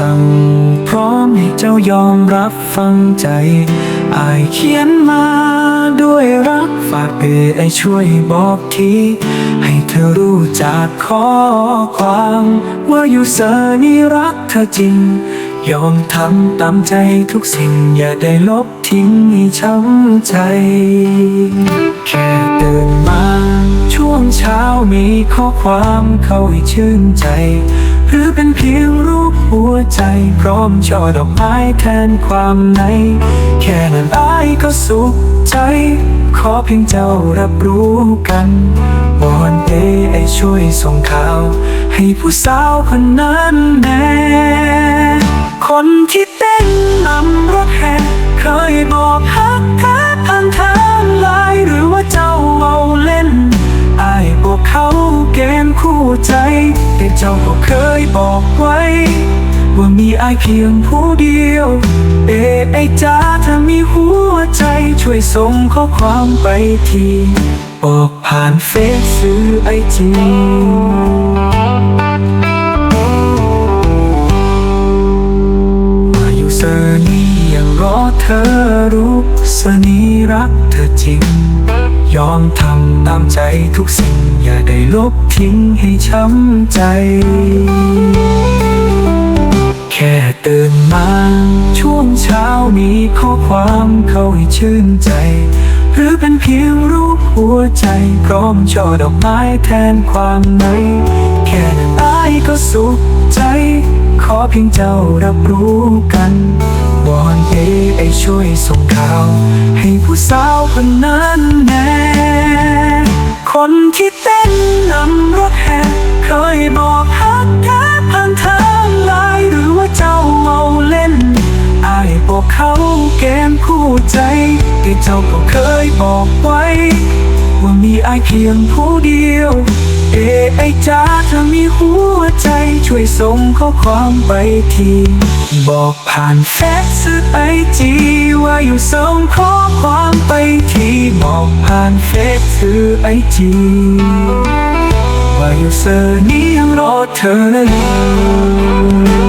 สั่ง พร้อมเจ้ายอมรับฟังใจ อายเขียนมาด้วยรักฝากเอ่ยไอช่วยบอกทีให้เธอรู้จากข้อความ ว่าอยู่เสนี่รักเธอจริง ยอมทำตามใจทุกสิ่งอย่าได้ลบทิ้งให้ช้ำใจ แค่ตื่นมา ช่วงเช้ามีข้อความเข้าให้ชื่นใจ หรือเป็นเพียงรูปหัวใจ พร้อมช่อดอกไม้แทนความใน แค่นั้นอายก็สุขใจ ขอเพียงเจ้ารับรู้กันวอนเอไอช่วยส่งข่าว ให้ผู้สาวคนนั้นแน่คนที่เต้นนำรถแห่เคยบอกฮั แต่เจ้าก็เคยบอกไว้ ว่ามีอายเพียงผู้เดียว เอ๋ไอจ้าถ้ามีหัวใจช่วยส่งข้อความไปทีบอกผ่านเฟซหรือไอจีว่าอยู่เซอร์นี่ยังรอเธอรู้เซอร์นี่รักเธอจริง อมทำตามใจทุกสิ่ง อย่าได้ลบทิ้งให้ช้ำใจ แค่ตื่นมา ช่วงเช้ามีข้อความเข้าให้ชื่นใจ หรือเป็นเพียงรูปหัวใจพร้อมช่อดอกไม้แทนความในแค่อายก็สุขใจ ขอเพียงเจ้ารับรู้กัน ไอช่วยส่งข่าว ให้ผู้สาวคนนั้นแน่คนที่เต้นนำรถแห่เคยบอกฮักแท้ผ่านทางไลน์หรือว่าเจ้าเมาเล่นอายบอกเขาเกมคู่ใจที่เจ้าก็เคยบอกไว้ ว่ามีอายเพียงผู้เดียว เอไอจ้าถ้ามีหัวใจช่วยส่งข้อความไปทีบอกผ่านเฟซหรือไอจีว่าอยู่ส่งข้อความไปทีบอกผ่านเฟซหรือไอจีว่าอยู่เซอร์นี้ยังรอเธออยู่